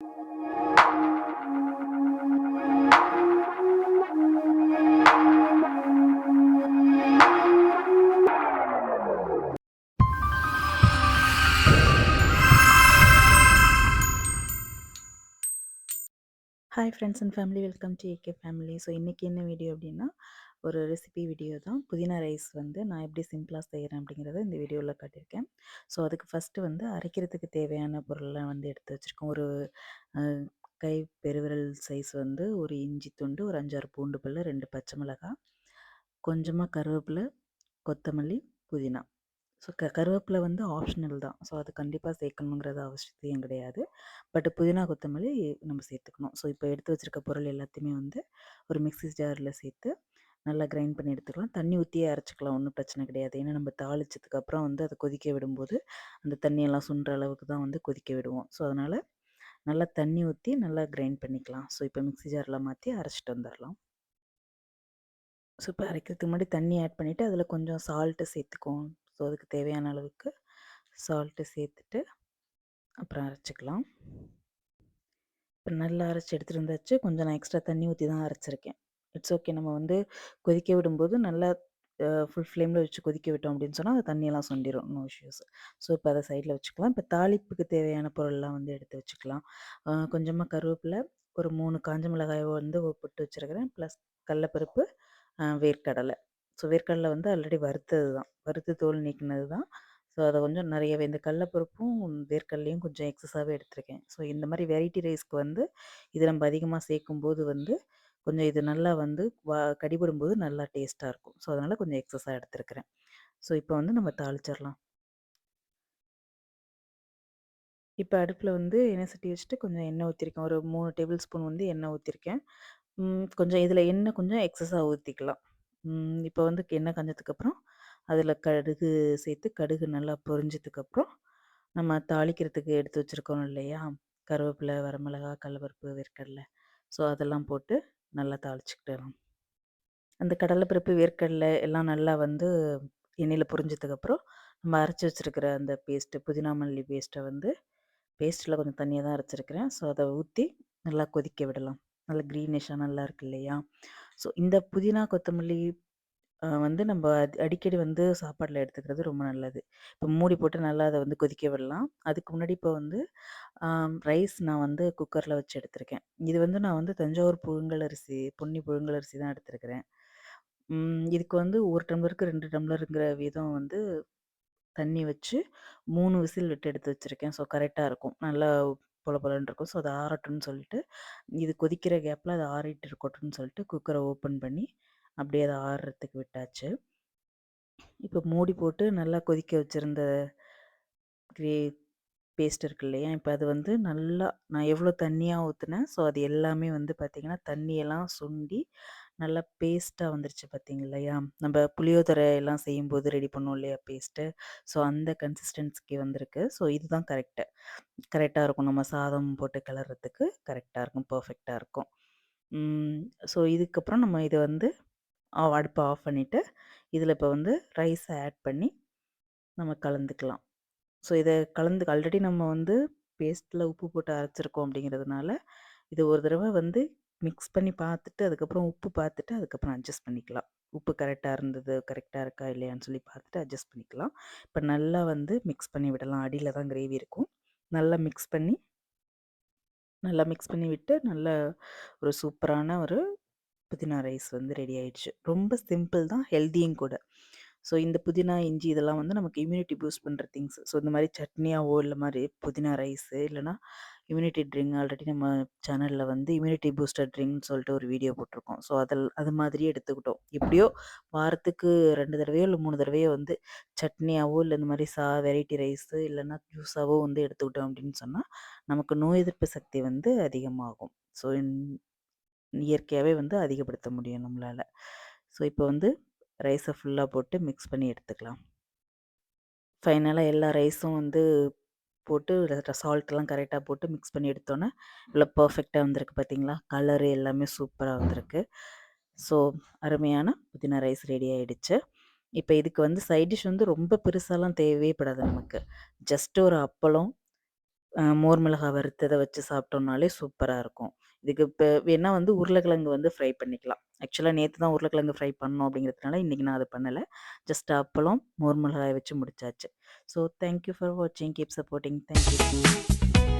Thank you. Hi friends and family welcome to AK family so இன்றைக்கி என்ன video அப்படின்னா ஒரு ரெசிபி வீடியோ தான். புதினா ரைஸ் வந்து நான் எப்படி சிம்பிளாக செய்கிறேன் அப்படிங்கிறத இந்த வீடியோவில் காட்டியிருக்கேன். ஸோ அதுக்கு ஃபஸ்ட்டு வந்து அரைக்கிறதுக்கு தேவையான பொருள்லாம் வந்து எடுத்து வச்சுருக்கோம். ஒரு கை பெருவிரல் சைஸ் வந்து ஒரு இஞ்சி துண்டு ஒரு அஞ்சாறு பூண்டு பல்லு ரெண்டு பச்சை மிளகாய் கொஞ்சமாக கருவேப்பிலை கொத்தமல்லி புதினா. ஸோ க கருவேப்பிலை வந்து ஆப்ஷனல் தான். ஸோ அது கண்டிப்பாக சேர்க்கணுங்கிறது அவசியம் கிடையாது. பட் புதினா கொத்தமல்லி நம்ம சேர்த்துக்கணும். ஸோ இப்போ எடுத்து வச்சுருக்க பொருள் எல்லாத்தையுமே வந்து ஒரு மிக்ஸி ஜாரில் சேர்த்து நல்லா கிரைண்ட் பண்ணி எடுத்துக்கலாம். தண்ணி ஊற்றியே அரைச்சிக்கலாம். ஒன்றும் பிரச்சனை கிடையாது. ஏன்னா நம்ம தாளிச்சதுக்கப்புறம் வந்து அதை கொதிக்க விடும்போது அந்த தண்ணியெல்லாம் சுண்டுற அளவுக்கு தான் வந்து கொதிக்க விடுவோம். ஸோ அதனால் நல்லா தண்ணி ஊற்றி நல்லா கிரைண்ட் பண்ணிக்கலாம். ஸோ இப்போ மிக்ஸி ஜாரில் மாற்றி அரைச்சிட்டு வந்துடலாம் ஸோ இப்போ அரைக்கிறதுக்கு முன்னாடி தண்ணி ஆட் பண்ணிவிட்டு அதில் கொஞ்சம் சால்ட்டு சேர்த்துக்குவோம். ஸோ அதுக்கு தேவையான அளவுக்கு சால்ட்டு சேர்த்துட்டு அப்புறம் அரைச்சிக்கலாம். இப்போ நல்லா அரைச்சி எடுத்துகிட்டு வந்தாச்சு. கொஞ்சம் நான் எக்ஸ்ட்ரா தண்ணி ஊற்றி தான் அரைச்சிருக்கேன். இட்ஸ் ஓகே நம்ம வந்து கொதிக்க விடும்போது நல்லா ஃபுல் ஃப்ளேமில் வச்சு கொதிக்க விட்டோம் அப்படின்னு சொன்னால் அது தண்ணியெல்லாம் சொண்டிடும் நோ இஷ்யூஸ் ஸோ இப்போ அதை சைடில் வச்சுக்கலாம். இப்போ தாளிப்புக்கு தேவையான பொருள்லாம் வந்து எடுத்து வச்சுக்கலாம். கொஞ்சமாக கருவேப்பிலை ஒரு மூணு காஞ்ச மிளகாய் வந்து போட்டு வச்சுருக்கிறேன். ப்ளஸ் கடலப்பருப்பு வேர்க்கடலை. ஸோ வேர்க்கடலை வந்து ஆல்ரெடி வறுத்தது தான். வறுத்து தோல் நீக்கினது தான். ஸோ அதை கொஞ்சம் நிறையவே இந்த கடலப்பருப்பும் வேர்க்கடலையும் கொஞ்சம் எக்ஸஸாகவே எடுத்திருக்கேன். ஸோ இந்த மாதிரி வெரைட்டி ரைஸ்க்கு வந்து இது நம்ம அதிகமாக சேர்க்கும்போது வந்து கொஞ்சம் இது நல்லா வந்து வா கடிபடும்போது நல்லா டேஸ்ட்டாக இருக்கும். ஸோ அதனால் கொஞ்சம் எக்ஸஸாக எடுத்துருக்கிறேன். ஸோ இப்போ வந்து நம்ம தாளிச்சிடலாம். இப்போ அடுப்பில் வந்து எண்ணெய் சட்டி வச்சுட்டு கொஞ்சம் எண்ணெய் ஊற்றிருக்கேன் ஒரு மூணு டேபிள் ஸ்பூன் வந்து எண்ணெய் ஊற்றிருக்கேன் கொஞ்சம் இதில் எண்ணெய் கொஞ்சம் எக்ஸஸாக ஊற்றிக்கலாம் இப்போ வந்து எண்ணெய் காஞ்சதுக்கப்புறம் அதில் கடுகு சேர்த்து கடுகு நல்லா பொரிஞ்சதுக்கப்புறம் நம்ம தாளிக்கிறதுக்கு எடுத்து வச்சுருக்கோம் இல்லையா? கருவேப்பிலை வரமிளகா கடலப்பருப்பு வேர்க்கடலை. ஸோ அதெல்லாம் போட்டு நல்லா தாளிச்சுக்கிட்டலாம் அந்த கடலைப்பருப்பு வேர்க்கடலை எல்லாம் நல்லா வந்து எண்ணெயில் பொரிஞ்சதுக்கப்புறம் நம்ம அரைச்சி வச்சுருக்கிற அந்த பேஸ்ட்டு புதினா மல்லி பேஸ்ட்டை வந்து பேஸ்ட்டில் கொஞ்சம் தண்ணியாக தான் அரைச்சிருக்கிறேன். ஸோ அதை ஊற்றி நல்லா கொதிக்க விடலாம். நல்ல க்ரீனிஷாக நல்லா இருக்கு இல்லையா? ஸோ இந்த புதினா கொத்தமல்லி அஹ், வந்து நம்ம அடி- அடிக்கடி வந்து சாப்பாட்டில் எடுத்துக்கிறது ரொம்ப நல்லது. இப்போ மூடி போட்டு நல்லா அதை வந்து கொதிக்க விடலாம். அதுக்கு முன்னாடி இப்போ வந்து ரைஸ் நான் வந்து குக்கரில் வச்சு எடுத்திருக்கேன். இது வந்து நான் வந்து தஞ்சாவூர் புழுங்கல் அரிசி பொன்னி புழுங்கல் அரிசி தான் எடுத்திருக்கிறேன். ம், இதுக்கு வந்து ஒரு டம்ளருக்கு ரெண்டு டம்ளருங்கிற வீதம் வந்து தண்ணி வச்சு மூணு விசில் விட்டு எடுத்து வச்சுருக்கேன். ஸோ கரெக்டாக இருக்கும். நல்லா பொல பொலன்னு இருக்கும். ஸோ அது ஆறட்டும்னு சொல்லிட்டு இது கொதிக்கிற கேப்பில் அது ஆறிட்டு இருக்கட்டும்னு சொல்லிட்டு குக்கரை ஓப்பன் பண்ணி அப்படியே அதை ஆறுறதுக்கு விட்டாச்சு. இப்போ மூடி போட்டு நல்லா கொதிக்க வச்சுருந்த கிரே பேஸ்ட் இருக்கு இல்லையா? இப்போ அது வந்து நல்லா நான் எவ்வளோ தண்ணியாக ஊற்றுனேன் ஸோ அது எல்லாமே வந்து பார்த்திங்கன்னா தண்ணியெல்லாம் சுண்டி நல்லா பேஸ்ட்டாக வந்துருச்சு பார்த்தீங்க இல்லையா நம்ம புளியோதரை எல்லாம் செய்யும்போது ரெடி பண்ணோம் இல்லையா பேஸ்ட்டு ஸோ அந்த கன்சிஸ்டன்சிக்கு வந்திருக்கு. ஸோ இதுதான் கரெக்டு கரெக்டாக இருக்கும். நம்ம சாதம் போட்டு கிளறதுக்கு கரெக்டாக இருக்கும். பர்ஃபெக்டாக இருக்கும். ஸோ இதுக்கப்புறம் நம்ம இதை வந்து அடுப்பை ஆஃப் பண்ணிவிட்டு இதில் இப்போ வந்து ரைஸை ஆட் பண்ணி நம்ம கலந்துக்கலாம். ஸோ இதை கலந்து ஆல்ரெடி நம்ம வந்து பேஸ்ட்டில் உப்பு போட்டு அரைச்சிருக்கோம் அப்படிங்கிறதுனால இது ஒரு தடவை வந்து மிக்ஸ் பண்ணி பார்த்துட்டு அதுக்கப்புறம் உப்பு பார்த்துட்டு அதுக்கப்புறம் அட்ஜஸ்ட் பண்ணிக்கலாம். உப்பு கரெக்டாக இருந்தது கரெக்டாக இருக்கா இல்லையான்னு சொல்லி பார்த்துட்டு அட்ஜஸ்ட் பண்ணிக்கலாம். இப்போ நல்லா வந்து மிக்ஸ் பண்ணி விடலாம். அடியில் தான் கிரேவி இருக்கும். நல்லா மிக்ஸ் பண்ணி நல்லா மிக்ஸ் பண்ணி விட்டு நல்ல ஒரு சூப்பரான ஒரு புதினா ரைஸ் வந்து ரெடி ஆயிடுச்சு. ரொம்ப சிம்பிள் தான் ஹெல்த்தியும் கூட. ஸோ இந்த புதினா இஞ்சி இதெல்லாம் வந்து நமக்கு இம்யூனிட்டி பூஸ்ட் பண்ணுற திங்ஸ் ஸோ இந்த மாதிரி சட்னியாவோ இல்லை மாதிரி புதினா ரைஸு இல்லைனா இம்யூனிட்டி ட்ரிங்க் ஆல்ரெடி நம்ம சேனலில் வந்து இம்யூனிட்டி பூஸ்டர் ட்ரிங்க்னு சொல்லிட்டு ஒரு வீடியோ போட்டிருக்கோம். ஸோ அதில் அது மாதிரியே எடுத்துக்கிட்டோம். எப்படியோ வாரத்துக்கு ரெண்டு தடவையோ இல்லை மூணு தடவையோ வந்து சட்னியாவோ இல்லை இந்த மாதிரி சா வெரைட்டி ரைஸு இல்லைன்னா ஜூஸாவோ வந்து எடுத்துக்கிட்டோம் அப்படின்னு சொன்னால் நமக்கு நோய் எதிர்ப்பு சக்தி வந்து அதிகமாகும். ஸோ இயற்கையாகவே வந்து அதிகப்படுத்த முடியும் நம்மளால். ஸோ இப்போ வந்து ரைஸை ஃபுல்லாக போட்டு மிக்ஸ் பண்ணி எடுத்துக்கலாம். ஃபைனலாக எல்லா ரைஸும் வந்து போட்டு சால்ட்லாம் கரெக்டாக போட்டு மிக்ஸ் பண்ணி எடுத்தோன்னே இவ்வளோ பர்ஃபெக்டாக வந்திருக்கு பார்த்தீங்களா கலரு எல்லாமே சூப்பராக வந்திருக்கு. ஸோ அருமையான புதினா ரைஸ் ரெடி ஆயிடுச்சு. இப்போ இதுக்கு வந்து சைட் டிஷ் வந்து ரொம்ப பெருசாலாம் தேவையே படாது நமக்கு. ஜஸ்ட் ஒரு அப்பளம் மோர் மிளகாய் வறுத்தத வச்சு சாப்பிட்டோம்னாலே சூப்பரா இருக்கும். இதுக்கு இப்போ வேணால் வந்து உருளைக்கிழங்கு வந்து ஃப்ரை பண்ணிக்கலாம். ஆக்சுவலாக நேற்று தான் உருளைக்கிழங்கு ஃப்ரை பண்ணோம் அப்படிங்கிறதுனால, இன்னைக்கு நான் அதை பண்ணலை ஜஸ்ட் அப்பளம், மோர் மிளகாய் வச்சு முடிச்சாச்சு. ஸோ தேங்க் யூ ஃபார் வாட்சிங். Keep supporting. Thank you.